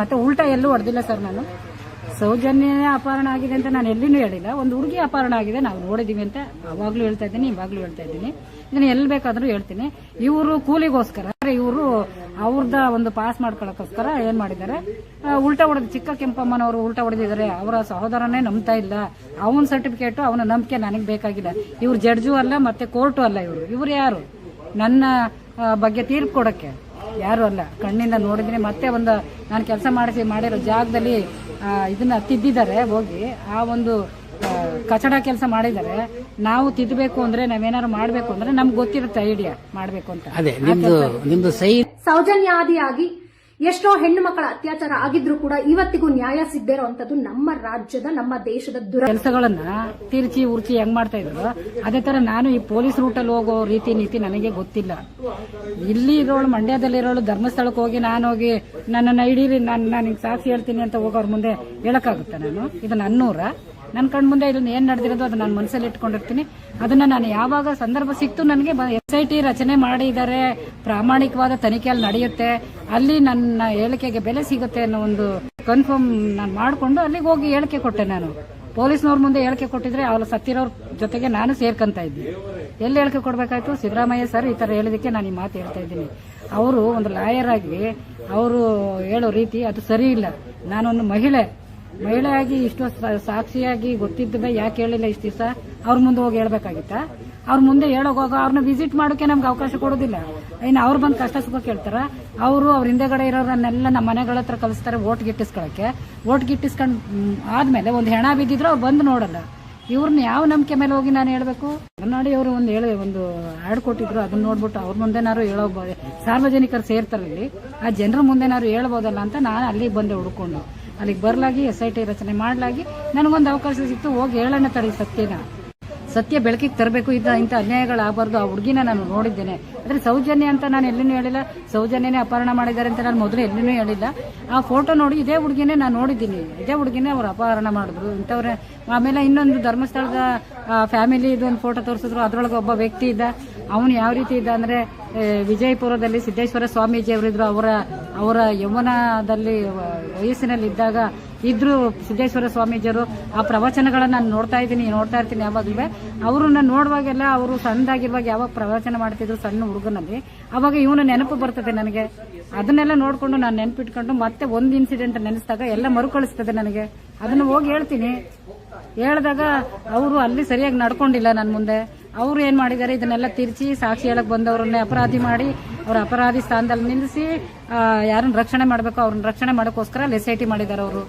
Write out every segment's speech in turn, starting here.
ಮತ್ತೆ ಉಲ್ಟಾ ಎಲ್ಲೂ ಹೊಡೆದಿಲ್ಲ ಸರ್ ನಾನು. ಸೌಜನ್ಯ ಅಪಹರಣ ಆಗಿದೆ ಅಂತ ನಾನು ಎಲ್ಲಿನೂ ಹೇಳಿಲ್ಲ. ಒಂದು ಹುಡುಗಿ ಅಪಹರಣ ಆಗಿದೆ, ನಾವು ನೋಡಿದೀವಿ ಅಂತ ಅವಾಗ್ಲೂ ಹೇಳ್ತಾ ಇದ್ದೀನಿ, ಇವಾಗ್ಲೂ ಹೇಳ್ತಾ ಇದ್ದೀನಿ. ಇದನ್ನ ಎಲ್ಲಿ ಬೇಕಾದ್ರೂ ಹೇಳ್ತೀನಿ. ಇವರು ಕೂಲಿಗೋಸ್ಕರ ಇವರು ಅವ್ರದ ಒಂದು ಪಾಸ್ ಮಾಡ್ಕೊಳಕ್ಕೋಸ್ಕರ ಏನ್ ಮಾಡಿದ್ದಾರೆ? ಉಲ್ಟ ಹೊಡೆದು ಚಿಕ್ಕ ಕೆಂಪಮ್ಮನವರು ಉಲ್ಟಾ ಹೊಡೆದಿದ್ದಾರೆ. ಅವರ ಸಹೋದರನೇ ನಂಬ್ತಾ ಇಲ್ಲ. ಅವನ ಸರ್ಟಿಫಿಕೇಟ್, ಅವನ ನಂಬಿಕೆ ನನಗೆ ಬೇಕಾಗಿಲ್ಲ ಇವ್ರು ಜಡ್ಜು ಅಲ್ಲ, ಮತ್ತೆ ಕೋರ್ಟು ಅಲ್ಲ ಇವರು. ಇವ್ರು ಯಾರು? ನನ್ನ ಬಗ್ಗೆ ತೀರ್ಪು ಕೊಡಕ್ಕೆ. ಯಾರು ಅಲ್ಲ. ಕಣ್ಣಿಂದ ನೋಡಿದ್ರೆ ಮತ್ತೆ ಒಂದು ನಾನು ಕೆಲಸ ಮಾಡಿಸಿ ಮಾಡಿರೋ ಜಾಗದಲ್ಲಿ ಇದನ್ನ ತಿದ್ದಿದ್ದಾರೆ ಹೋಗಿ. ಆ ಒಂದು ಕಚಡ ಕೆಲಸ ಮಾಡಿದ್ದಾರೆ. ನಾವು ತಿದ್ದಬೇಕು ಅಂದ್ರೆ ನಾವೇನಾದ್ರು ಮಾಡಬೇಕು ಅಂದ್ರೆ ನಮ್ಗೆ ಗೊತ್ತಿರುತ್ತೆ ಐಡಿಯಾ ಮಾಡಬೇಕು ಅಂತ. ಅದೇ ನಿಮ್ದು ನಿಮ್ದು ಸೌಜನ್ಯ ಸೌಜನ್ಯಾದಿಯಾಗಿ ಎಷ್ಟೋ ಹೆಣ್ಣು ಮಕ್ಕಳ ಅತ್ಯಾಚಾರ ಆಗಿದ್ರು ಕೂಡ ಇವತ್ತಿಗೂ ನ್ಯಾಯ ಸಿಗದೇ ಇರುವಂತದ್ದು ನಮ್ಮ ರಾಜ್ಯದ, ನಮ್ಮ ದೇಶದ ದುರ ಕೆಲಸಗಳನ್ನ ತಿರ್ಚಿ ಉರ್ಚಿ ಹೆಂಗ್ ಮಾಡ್ತಾ ಇದ್ರು ಅದೇ ತರ ನಾನು ಈ ಪೊಲೀಸ್ ರೂಟಲ್ಲಿ ಹೋಗೋ ರೀತಿ ನೀತಿ ನನಗೆ ಗೊತ್ತಿಲ್ಲ. ಇಲ್ಲಿ ಇರೋಳು ಮಂಡ್ಯದಲ್ಲಿರೋಳು ಧರ್ಮಸ್ಥಳಕ್ಕೆ ಹೋಗಿ ನಾನು ಹೋಗಿ ನನ್ನನ್ನು ಹಿಡೀರಿ, ನಾನು ನಾನು ಸಾಕ್ಷಿ ಹೇಳ್ತೀನಿ ಅಂತ ಹೋಗೋರ್ ಮುಂದೆ ಹೇಳಕ್ಕಾಗುತ್ತೆ ನಾನು? ಇದು ನನ್ನೂರ ನನ್ನ ಕಣ್ ಮುಂದೆ ಇದನ್ನ ಏನ್ ನಡೆದಿರೋದು ಅದು ನಾನು ಮನಸ್ಸಲ್ಲಿ ಇಟ್ಕೊಂಡಿರ್ತೀನಿ. ಅದನ್ನ ನಾನು ಯಾವಾಗ ಸಂದರ್ಭ ಸಿಕ್ತು ನನಗೆ ಎಸ್ ಐ ಟಿ ರಚನೆ ಮಾಡಿದ್ದಾರೆ ಪ್ರಾಮಾಣಿಕವಾದ ತನಿಖೆಯಲ್ಲಿ ನಡೆಯುತ್ತೆ. ಅಲ್ಲಿ ನನ್ನ ಹೇಳಿಕೆಗೆ ಬೆಲೆ ಸಿಗುತ್ತೆ ಅನ್ನೋ ಒಂದು ಕನ್ಫರ್ಮ್ ನಾನು ಮಾಡಿಕೊಂಡು ಅಲ್ಲಿಗೆ ಹೋಗಿ ಹೇಳಿಕೆ ಕೊಟ್ಟೆ ನಾನು. ಪೊಲೀಸ್ನವ್ರ ಮುಂದೆ ಹೇಳಿಕೆ ಕೊಟ್ಟಿದ್ರೆ ಅವ್ರು ಸತ್ತಿರೋರ್ ಜೊತೆಗೆ ನಾನು ಸೇರ್ಕೊಂತ ಇದ್ದೀನಿ ಎಲ್ಲಿ ಹೇಳಿಕೆ ಕೊಡ್ಬೇಕಾಯ್ತು? ಸಿದ್ದರಾಮಯ್ಯ ಸರ್ ಈ ತರ ಹೇಳಿದಕ್ಕೆ ನಾನು ಈ ಮಾತು ಹೇಳ್ತಾ ಇದ್ದೀನಿ. ಅವರು ಒಂದು ಲಾಯರ್ ಆಗಿ ಅವರು ಹೇಳೋ ರೀತಿ ಅದು ಸರಿ ಇಲ್ಲ. ನಾನೊಂದು ಮಹಿಳೆ. ಮಹಿಳೆಯಾಗಿ ಇಷ್ಟು ಸಾಕ್ಷಿಯಾಗಿ ಗೊತ್ತಿದ್ದ ಯಾಕೆ ಹೇಳಿಲ್ಲ ಇಷ್ಟು ದಿವಸ? ಅವ್ರ ಮುಂದೆ ಹೋಗಿ ಹೇಳ್ಬೇಕಾಗಿತ್ತ? ಅವ್ರ ಮುಂದೆ ಹೇಳೋಗೋಗ ಅವ್ರನ್ನ ವಿಸಿಟ್ ಮಾಡೋಕೆ ನಮ್ಗೆ ಅವಕಾಶ ಕೊಡೋದಿಲ್ಲ. ಇನ್ನು ಅವ್ರು ಬಂದು ಕಷ್ಟ ಸುಖ ಕೇಳ್ತಾರ. ಅವರು ಅವ್ರ ಹಿಂದೆಗಡೆ ಇರೋರನ್ನೆಲ್ಲ ನಮ್ಮ ಮನೆಗಳ ಹತ್ರ ಕಲಿಸ್ತಾರೆ ಓಟ್ ಗಿಟ್ಟಿಸ್ಕೊಳಕ್ಕೆ. ಓಟ್ ಗಿಟ್ಟಿಸ್ಕೊಂಡು ಆದ್ಮೇಲೆ ಒಂದು ಹೆಣ ಬಿದ್ದಿದ್ರು ಅವ್ರು ಬಂದು ನೋಡಲ್ಲ. ಇವ್ರನ್ನ ಯಾವ ನಂಬಿಕೆ ಮೇಲೆ ಹೋಗಿ ನಾನು ಹೇಳ್ಬೇಕು? ಕನ್ನಡಿ ಅವರು ಒಂದು ಹೇಳಿ, ಒಂದು ಆ್ಯಡ್ ಕೊಟ್ಟಿದ್ರು. ಅದನ್ನ ನೋಡ್ಬಿಟ್ಟು ಅವ್ರ ಮುಂದೆನಾರು ಹೇಳೋ ಸಾರ್ವಜನಿಕರು ಸೇರ್ತಾರೆ ಇಲ್ಲಿ. ಆ ಜನರ ಮುಂದೆನಾರು ಹೇಳ್ಬೋದಲ್ಲ ಅಂತ ನಾನು ಅಲ್ಲಿಗೆ ಬಂದೆ ಹುಡ್ಕೊಂಡು. ಅಲ್ಲಿಗೆ ಬರಲಾಗಿ ಎಸ್ ಐ ಟಿ ರಚನೆ ಮಾಡಲಾಗಿ ನನಗೊಂದು ಅವಕಾಶ ಸಿಕ್ತು, ಹೋಗಿ ಹೇಳೋಣ ತಡಿ ಸತ್ಯನ. ಸತ್ಯ ಬೆಳಕಿಗೆ ತರಬೇಕು ಇದ್ದ ಇಂಥ ಅನ್ಯಾಯಗಳಾಗಬಾರ್ದು ಆ ಹುಡುಗಿನ ನಾನು ನೋಡಿದ್ದೇನೆ. ಆದರೆ ಸೌಜನ್ಯ ಅಂತ ನಾನು ಎಲ್ಲಿನೂ ಹೇಳಿಲ್ಲ. ಸೌಜನ್ಯನೇ ಅಪಹರಣ ಮಾಡಿದ್ದಾರೆ ಅಂತ ನಾನು ಮೊದಲು ಎಲ್ಲಿನೂ ಹೇಳಿಲ್ಲ. ಆ ಫೋಟೋ ನೋಡಿ ಇದೇ ಹುಡುಗಿನೇ ನಾನು ನೋಡಿದ್ದೀನಿ. ಇದೇ ಹುಡುಗಿನೇ ಅವರು ಅಪಹರಣ ಮಾಡಿದ್ರು. ಇಂಥವ್ರೆ, ಆಮೇಲೆ ಇನ್ನೊಂದು ಧರ್ಮಸ್ಥಳದ ಫ್ಯಾಮಿಲಿ ಒಂದು ಫೋಟೋ ತೋರಿಸಿದ್ರು. ಅದರೊಳಗೆ ಒಬ್ಬ ವ್ಯಕ್ತಿ ಇದ್ದ. ಅವನು ಯಾವ ರೀತಿ ಇದ್ದ ಅಂದರೆ ವಿಜಯಪುರದಲ್ಲಿ ಸಿದ್ದೇಶ್ವರ ಸ್ವಾಮೀಜಿಯವರಿದ್ರು. ಅವರ ಅವರ ಯೌವನದಲ್ಲಿ ವ- ವಯಸ್ಸಿನಲ್ಲಿ ಇದ್ದಾಗ ಇದ್ರು ಸಿದ್ದೇಶ್ವರ ಸ್ವಾಮೀಜಿಯವರು ಆ ಪ್ರವಚನಗಳನ್ನು ನಾನು ನೋಡ್ತಾ ಇದ್ದೀನಿ, ನೋಡ್ತಾ ಇರ್ತೀನಿ ಯಾವಾಗಲೂ ಅವ್ರನ್ನ ನೋಡುವಾಗೆಲ್ಲ ಅವರು ಸಣ್ಣದಾಗಿರುವಾಗ ಯಾವಾಗ ಪ್ರವಚನ ಮಾಡ್ತಿದ್ರು ಸಣ್ಣ ಹುಡುಗನಲ್ಲಿ. ಅವಾಗ ಇವನ ನೆನಪು ಬರ್ತದೆ ನನಗೆ. ಅದನ್ನೆಲ್ಲ ನೋಡಿಕೊಂಡು ನಾನು ನೆನಪಿಟ್ಕೊಂಡು ಮತ್ತೆ ಒಂದು ಇನ್ಸಿಡೆಂಟ್ ನೆನೆಸಿದಾಗ ಎಲ್ಲ ಮರುಕಳಿಸ್ತದೆ ನನಗೆ. ಅದನ್ನ ಹೋಗಿ ಹೇಳ್ತೀನಿ. ಹೇಳಿದಾಗ ಅವರು ಅಲ್ಲಿ ಸರಿಯಾಗಿ ನಡ್ಕೊಂಡಿಲ್ಲ ನನ್ನ ಮುಂದೆ. ಅವರು ಏನ್ ಮಾಡಿದ್ದಾರೆ, ಇದನ್ನೆಲ್ಲ ತಿರ್ಚಿ ಸಾಕ್ಷಿ ಹೇಳಕ್ ಬಂದವರನ್ನೇ ಅಪರಾಧಿ ಮಾಡಿ, ಅವ್ರ ಅಪರಾಧಿ ಸ್ಥಾನದಲ್ಲಿ ನಿಲ್ಲಿಸಿ ಯಾರನ್ನ ರಕ್ಷಣೆ ಮಾಡಬೇಕು ಅವ್ರನ್ನ ರಕ್ಷಣೆ ಮಾಡೋಕ್ಕೋಸ್ಕರ ಎಸ್ ಐ ಟಿ ಮಾಡಿದ್ದಾರೆ ಅವರು.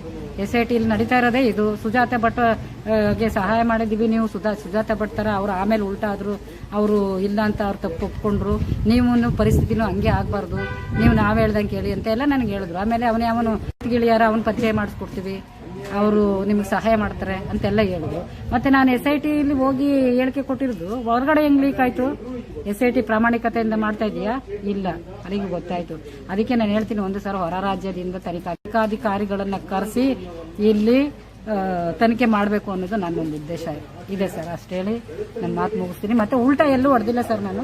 ಎಸ್ ಐ ಟಿ ಇಲ್ಲಿ ನಡೀತಾ ಇರೋದೇ ಇದು. ಸುಜಾತ ಭಟ್ಗೆ ಸಹಾಯ ಮಾಡಿದೀವಿ ನೀವು. ಸುಧಾ, ಸುಜಾತ ಭಟ್ ತರ ಅವ್ರು ಆಮೇಲೆ ಉಲ್ಟಾದ್ರು ಅವರು ಇಲ್ಲ ಅಂತ ಅವ್ರು ತಪ್ಪು ಒಪ್ಕೊಂಡ್ರು. ನೀವು ಪರಿಸ್ಥಿತಿನೂ ಹಂಗೆ ಆಗಬಾರ್ದು. ನೀವು ನಾವು ಹೇಳ್ದಂಗೆ ಕೇಳಿ ಅಂತ ಎಲ್ಲ ನನಗೆ ಹೇಳಿದ್ರು. ಆಮೇಲೆ ಅವನೇ ಅವನು ಗಿಳಿಯಾರ ಅವ್ನ ಪರಿಚಯ ಮಾಡಿಸ್ಕೊಡ್ತೀವಿ. ಅವರು ನಿಮ್ಗೆ ಸಹಾಯ ಮಾಡ್ತಾರೆ ಅಂತೆಲ್ಲ ಹೇಳಿದ್ರು. ಮತ್ತೆ ನಾನು ಎಸ್ ಐ ಟಿಲಿ ಹೋಗಿ ಹೇಳಿಕೆ ಕೊಟ್ಟಿರೋದು, ಹೊರಗಡೆ ಹೆಂಗ್ ಲೀಕ್ ಆಯ್ತು? ಎಸ್ ಐ ಟಿ ಪ್ರಾಮಾಣಿಕತೆಯಿಂದ ಮಾಡ್ತಾ ಇದೆಯಾ? ಇಲ್ಲ. ಅಲ್ಲಿಗೆ ಗೊತ್ತಾಯ್ತು. ಅದಕ್ಕೆ ನಾನು ಹೇಳ್ತೀನಿ, ಒಂದು ಸಲ ಹೊರ ರಾಜ್ಯದಿಂದ ತನಿಖಾಧಿಕಾರಿಗಳನ್ನ ಕರೆಸಿ ಇಲ್ಲಿ ತನಿಖೆ ಮಾಡಬೇಕು ಅನ್ನೋದು ನನ್ನ ಒಂದು ಉದ್ದೇಶ. ಇದೆ ಸರ್ ಅಷ್ಟೇ ಹೇಳಿ ನನ್ನ ಮಾತು ಮುಗಿಸ್ತೀನಿ. ಮತ್ತೆ ಉಲ್ಟಾ ಎಲ್ಲೂ ಹೊಡೆದಿಲ್ಲ ಸರ್ ನಾನು.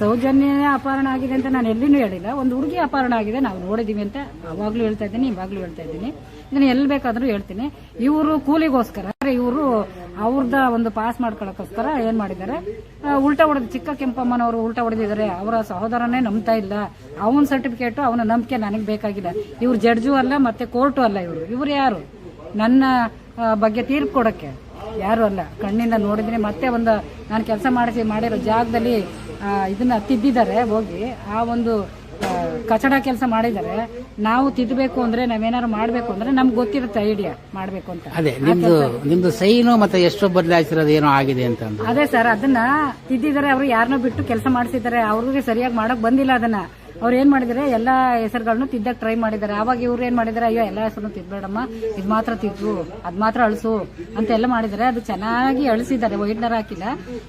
ಸೌಜನ್ಯ ಅಪಹರಣ ಆಗಿದೆ ಅಂತ ನಾನು ಎಲ್ಲಿನೂ ಹೇಳಿಲ್ಲ. ಒಂದು ಹುಡುಗಿ ಅಪಹರಣ ಆಗಿದೆ, ನಾವು ನೋಡಿದೀವಿ ಅಂತ ಅವಾಗ್ಲೂ ಹೇಳ್ತಾ ಇದ್ದೀನಿ, ಇವಾಗ್ಲೂ ಹೇಳ್ತಾ ಇದ್ದೀನಿ. ಇದನ್ನ ಎಲ್ಲಿ ಬೇಕಾದ್ರೂ ಹೇಳ್ತೀನಿ. ಇವರು ಕೂಲಿಗೋಸ್ಕರ ಇವರು ಅವ್ರದ ಒಂದು ಪಾಸ್ ಮಾಡ್ಕೊಳಕ್ಕೋಸ್ಕರ ಏನ್ ಮಾಡಿದ್ದಾರೆ? ಉಲ್ಟ ಹೊಡೆದು, ಚಿಕ್ಕ ಕೆಂಪಮ್ಮನವರು ಉಲ್ಟಾ ಹೊಡೆದಿದ್ದಾರೆ. ಅವರ ಸಹೋದರನೇ ನಂಬ್ತಾ ಇಲ್ಲ. ಅವನ ಸರ್ಟಿಫಿಕೇಟ್ ಅವನ ನಂಬಿಕೆ ನನಗೆ ಬೇಕಾಗಿಲ್ಲ ಇವ್ರು ಜಡ್ಜು ಅಲ್ಲ, ಮತ್ತೆ ಕೋರ್ಟು ಅಲ್ಲ ಇವರು. ಇವ್ರು ಯಾರು? ನನ್ನ ಬಗ್ಗೆ ತೀರ್ಪು ಕೊಡಕ್ಕೆ ಯಾರು ಅಲ್ಲ. ಕಣ್ಣಿಂದ ನೋಡಿದ್ರೆ ಮತ್ತೆ ಒಂದು, ನಾನು ಕೆಲಸ ಮಾಡಿಸಿ, ಮಾಡಿರೋ ಜಾಗದಲ್ಲಿ ಇದನ್ನ ತಿದ್ದಿದ್ದಾರೆ ಹೋಗಿ. ಆ ಒಂದು ಕಚಡ ಕೆಲಸ ಮಾಡಿದ್ದಾರೆ. ನಾವು ತಿದ್ದಬೇಕು ಅಂದ್ರೆ ನಾವೇನಾದ್ರು ಮಾಡಬೇಕು ಅಂದ್ರೆ ನಮ್ಗೆ ಗೊತ್ತಿರುತ್ತೆ ಐಡಿಯಾ ಮಾಡಬೇಕು ಅಂತ. ಅದೇ ನಿಮ್ದು ನಿಮ್ದು ಸೈನು ಮತ್ತೆ ಎಷ್ಟು ಬದಲಾಯಿಸಿರೋದು ಏನೋ ಆಗಿದೆ ಅಂತ. ಅದೇ ಸರ್ ಅದನ್ನ ತಿದ್ದಿದ್ದಾರೆ ಅವರು ಯಾರನ್ನೋ ಬಿಟ್ಟು ಕೆಲಸ ಮಾಡಿಸಿದ್ದಾರೆ ಅವ್ರಿಗೆ ಸರಿಯಾಗಿ ಮಾಡಕ್ ಬಂದಿಲ್ಲ ಅದನ್ನ. ಅವ್ರು ಏನ್ ಮಾಡಿದ್ದಾರೆ ಎಲ್ಲಾ ಹೆಸರುಗಳನ್ನು ತಿದ್ದಕ್ಕೆ ಟ್ರೈ ಮಾಡಿದ್ದಾರೆ ಅವಾಗ ಇವ್ರು ಏನ್ ಮಾಡಿದ್ದಾರೆ ಅಯ್ಯೋ, ಎಲ್ಲಾ ಹೆಸರು ತಿದ್ದಬೇಡಮ್ಮ ಇದು ಮಾತ್ರ ತಿದ್ದು ಅದ್ ಮಾತ್ರ ಅಳಿಸು ಅಂತ ಎಲ್ಲ ಮಾಡಿದ್ದಾರೆ ಅದು ಚೆನ್ನಾಗಿ ಅಳಿಸಿದ್ದಾರೆ ವೈಟ್ನರ್ ಹಾಕಿಲ್ಲ.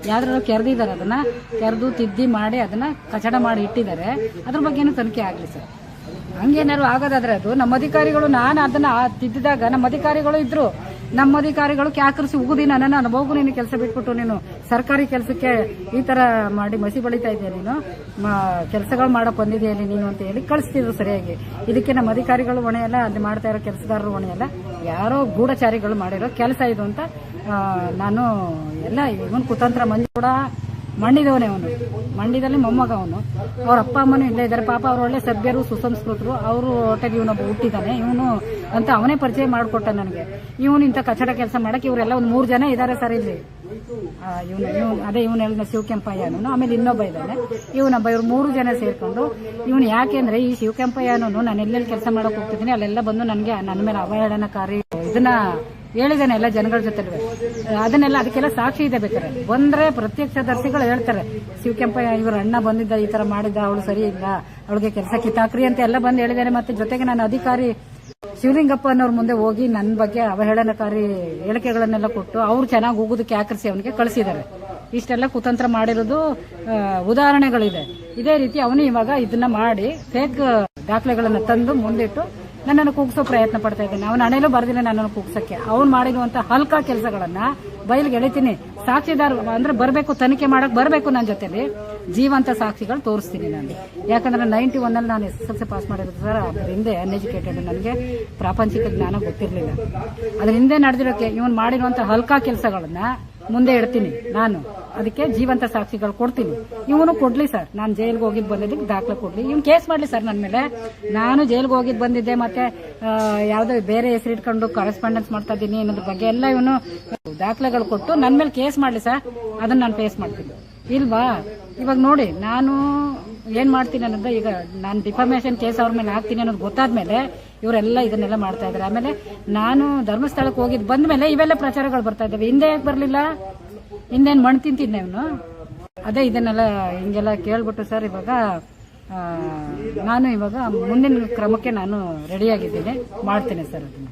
ಯಾವ್ದಾದ್ರು ಕೆರೆದಿದ್ದಾರೆ ಅದನ್ನ. ಕೆರೆದು ತಿದ್ದಿ ಮಾಡಿ ಅದನ್ನ ಕಚಡ ಮಾಡಿ ಇಟ್ಟಿದ್ದಾರೆ. ಅದ್ರ ಏನು ತನಿಖೆ ಆಗ್ಲಿ ಸರ್. ಹಂಗೇನಾದ್ರು ಆಗೋದಾದ್ರೆ ಅದು. ನಮ್ಮ ಅಧಿಕಾರಿಗಳು, ನಾನು ಅದನ್ನ ತಿದ್ದಿದಾಗ ನಮ್ಮ ಅಧಿಕಾರಿಗಳು ಇದ್ರು. ನಮ್ಮ ಅಧಿಕಾರಿಗಳು ಕ್ಯಾಕರಿಸಿ ಉಗುದಿ ನನ್ನ ಅನುಭವಗೂ ನೀನು ಕೆಲಸ ಬಿಟ್ಬಿಟ್ಟು ನೀನು ಸರ್ಕಾರಿ ಕೆಲಸಕ್ಕೆ ಈ ತರ ಮಾಡಿ ಮಸಿ ಬಳಿತಾ ಇದೆಯಾ ನೀನು? ಕೆಲಸಗಳು ಮಾಡಕ್ ಬಂದಿದೆಯಲ್ಲಿ ನೀನು ಅಂತ ಹೇಳಿ ಕಳಿಸ್ತಿದ್ರು ಸರಿಯಾಗಿ. ಇದಕ್ಕೆ ನಮ್ಮ ಅಧಿಕಾರಿಗಳು ಹೊಣೆಯಲ್ಲ ಅಲ್ಲಿ ಮಾಡ್ತಾ ಇರೋ ಕೆಲಸಗಾರರು ಹೊಣೆಯಲ್ಲ ಯಾರೋ ಗೂಢಚಾರಿಗಳು ಮಾಡಿರೋ ಕೆಲಸ ಇದು ಅಂತ ನಾನು ಎಲ್ಲ ಇವನ್ ಕುತಂತ್ರ ಮಂದಿ ಕೂಡ ಮಂಡಿದವನೇ ಅವನು. ಮಂಡ್ಯದಲ್ಲಿ ಮೊಮ್ಮಗ ಅವನು. ಅವ್ರ ಅಪ್ಪ ಅಮ್ಮನೂ ಇಲ್ಲೇ ಇದ್ದಾರೆ. ಪಾಪ ಅವ್ರು ಒಳ್ಳೆ ಸಭ್ಯರು, ಸುಸಂಸ್ಕೃತರು. ಅವರು ಹೊಟ್ಟೆಗೆ ಇವನೊಬ್ಬ ಹುಟ್ಟಿದ್ದಾನೆ ಇವನು ಅಂತ ಅವನೇ ಪರಿಚಯ ಮಾಡಿಕೊಟ್ಟ ನನಗೆ. ಇವನು ಇಂಥ ಕಚಡ ಕೆಲಸ ಮಾಡಕ್ಕೆ ಇವರೆಲ್ಲ ಒಂದು ಮೂರು ಜನ ಇದ್ದಾರೆ ಸರ್ ಇಲ್ಲಿ. ಇವನು ಇವನು ಅದೇ ಇವನು ಹೇಳಿದ ಶಿವಕೆಂಪಯ್ಯನು ಆಮೇಲೆ ಇನ್ನೊಬ್ಬ ಇದ್ದಾನೆ. ಇವನೊಬ್ಬ ಇವ್ರು ಮೂರು ಜನ ಸೇರ್ಕೊಂಡು ಇವನು ಯಾಕೆಂದ್ರೆ ಈ ಶಿವಕೆಂಪಯ್ಯನು ನಾನು ಎಲ್ಲೆಲ್ಲಿ ಕೆಲಸ ಮಾಡೋಕೆ ಹೋಗ್ತಿದ್ದೀನಿ, ಅಲ್ಲೆಲ್ಲ ಬಂದು ನನಗೆ, ನನ್ನ ಮೇಲೆ ಅವಹೇಳನಕಾರಿ ಇದನ್ನ ಹೇಳಿದ್ದೇನೆ ಎಲ್ಲ ಜನಗಳ ಜೊತೆ ಅದನ್ನೆಲ್ಲ ಅದಕ್ಕೆಲ್ಲ ಸಾಕ್ಷಿ ಇದೆ ಬೇಕಾರೆ ಬಂದ್ರೆ ಪ್ರತ್ಯಕ್ಷದರ್ಶಿಗಳು ಹೇಳ್ತಾರೆ ಶಿವಕೆಂಪಯ್ಯ ಇವರು ಅಣ್ಣ ಬಂದಿದ್ದ ಈ ತರ ಮಾಡಿದ್ದ, ಅವಳು ಸರಿ ಇಲ್ಲ, ಅವಳಿಗೆ ಕೆಲಸ ಕಿತ್ತಾಕ್ರಿ ಅಂತ ಎಲ್ಲ ಬಂದು ಹೇಳಿದ್ದೇನೆ. ಮತ್ತೆ ಜೊತೆಗೆ ನಾನು ಅಧಿಕಾರಿ ಶಿವಲಿಂಗಪ್ಪ ಅನ್ನೋರ್ ಮುಂದೆ ಹೋಗಿ ನನ್ನ ಬಗ್ಗೆ ಅವಹೇಳನಕಾರಿ ಹೇಳಿಕೆಗಳನ್ನೆಲ್ಲ ಕೊಟ್ಟು ಅವ್ರು ಚೆನ್ನಾಗಿ ಹೋಗೋದಕ್ಕೆ ಆಕರಿಸಿ ಅವನಿಗೆ ಕಳಿಸಿದ್ದಾರೆ. ಇಷ್ಟೆಲ್ಲ ಕುತಂತ್ರ ಮಾಡಿರೋದು ಉದಾಹರಣೆಗಳಿದೆ. ಇದೇ ರೀತಿ ಅವನು ಇವಾಗ ಇದನ್ನ ಮಾಡಿ ಫೇಕ್ ದಾಖಲೆಗಳನ್ನು ತಂದು ಮುಂದಿಟ್ಟು ನನ್ನನ್ನು ಕೂಗಿಸೋ ಪ್ರಯತ್ನ ಪಡ್ತಾ ಇದ್ದೇನೆ. ಅವನ ಹಣೆಲೂ ಬರ್ದಿಲ್ಲ ನನ್ನನ್ನು ಕೂಗ್ಸಕ್ಕೆ. ಅವ್ನು ಮಾಡಿರುವಂತಹ ಹಲ್ಕ ಕೆಲಸಗಳನ್ನ ಬಯಲಿಗೆ ಎಳಿತೀನಿ. ಸಾಕ್ಷಿದಾರ ಅಂದ್ರೆ ಬರಬೇಕು, ತನಿಖೆ ಮಾಡಕ್ ಬರಬೇಕು ನನ್ನ ಜೊತೆಲಿ. ಜೀವಂತ ಸಾಕ್ಷಿಗಳು ತೋರಿಸ್ತೀನಿ ನಾನು. ಯಾಕಂದ್ರೆ ನೈಂಟಿ ಒನ್ ಅಲ್ಲಿ ನಾನು ಎಸ್ ಎಸ್ ಪಾಸ್ ಮಾಡಿರೋದು ಸರ್ ಅದ್ರ ಹಿಂದೆ ಅನ್ಎಜುಕೇಟೆಡ್ ನನಗೆ ಪ್ರಾಪಂಚಿಕ ಜ್ಞಾನ ಗೊತ್ತಿರಲಿಲ್ಲ. ಅದ್ರ ಹಿಂದೆ ನಡೆದಿರೋಕೆ ಇವನು ಮಾಡಿರುವಂತಹ ಹಲ್ಕ ಕೆಲಸಗಳನ್ನ ಮುಂದೆ ಇಡ್ತೀನಿ, ನಾನು. ಅದಕ್ಕೆ ಜೀವಂತ ಸಾಕ್ಷಿಗಳು ಕೊಡ್ತೀನಿ. ಇವನು ಕೊಡ್ಲಿ ಸರ್. ನಾನು ಜೈಲ್ಗೆ ಹೋಗಿದ್ ಬಂದಿದ್ದಕ್ಕೆ ದಾಖಲೆ ಕೊಡ್ಲಿ. ಇವ್ನು ಕೇಸ್ ಮಾಡ್ಲಿ ಸರ್ ನನ್ನ ಮೇಲೆ. ನಾನು ಜೈಲ್ಗೆ ಹೋಗಿದ್ ಬಂದಿದ್ದೆ ಮತ್ತೆ ಯಾವುದೋ ಯಾವ್ದೋ ಬೇರೆ ಹೆಸರು ಇಟ್ಕೊಂಡು ಕರೆಸ್ಪಾಂಡೆನ್ಸ್ ಮಾಡ್ತಾ ಇದ್ದೀನಿ ಅನ್ನೋದ್ರ ಬಗ್ಗೆ ಎಲ್ಲ ಇವನು ದಾಖಲೆಗಳು ಕೊಟ್ಟು ನನ್ನ ಮೇಲೆ ಕೇಸ್ ಮಾಡ್ಲಿ ಸರ್. ಅದನ್ನ ನಾನು ಫೇಸ್ ಮಾಡ್ತೀನಿ. ಇಲ್ವಾ? ಇವಾಗ ನೋಡಿ, ನಾನು ಏನ್ ಮಾಡ್ತೀನಿ ಅನ್ನೋದು ಈಗ ನಾನು ಡಿಫಾಮೇಶನ್ ಕೇಸ್ ಅವ್ರ ಮೇಲೆ ಹಾಕ್ತೀನಿ ಅನ್ನೋದು ಗೊತ್ತಾದ್ಮೇಲೆ ಇವರೆಲ್ಲ ಇದನ್ನೆಲ್ಲ ಮಾಡ್ತಾ ಇದ್ದಾರೆ ಆಮೇಲೆ ನಾನು ಧರ್ಮಸ್ಥಳಕ್ಕೆ ಹೋಗಿದ್ ಬಂದ್ಮೇಲೆ ಇವೆಲ್ಲ ಪ್ರಚಾರಗಳು ಬರ್ತಾ ಇದ್ದಾವೆ ಹಿಂದೆ ಯಾಕೆ ಬರ್ಲಿಲ್ಲ? ಹಿಂದೇನ್ ಮಣ್ಣು ತಿಂತಿದ್ದೆ ಅವನು ಅದೇ ಇದನ್ನೆಲ್ಲ ಹಿಂಗೆಲ್ಲ ಕೇಳ್ಬಿಟ್ಟು ಸರ್ ಇವಾಗ ನಾನು ಇವಾಗ ಮುಂದಿನ ಕ್ರಮಕ್ಕೆ ನಾನು ರೆಡಿಯಾಗಿದ್ದೀನಿ ಮಾಡ್ತೀನಿ ಸರ್ ಅದನ್ನ.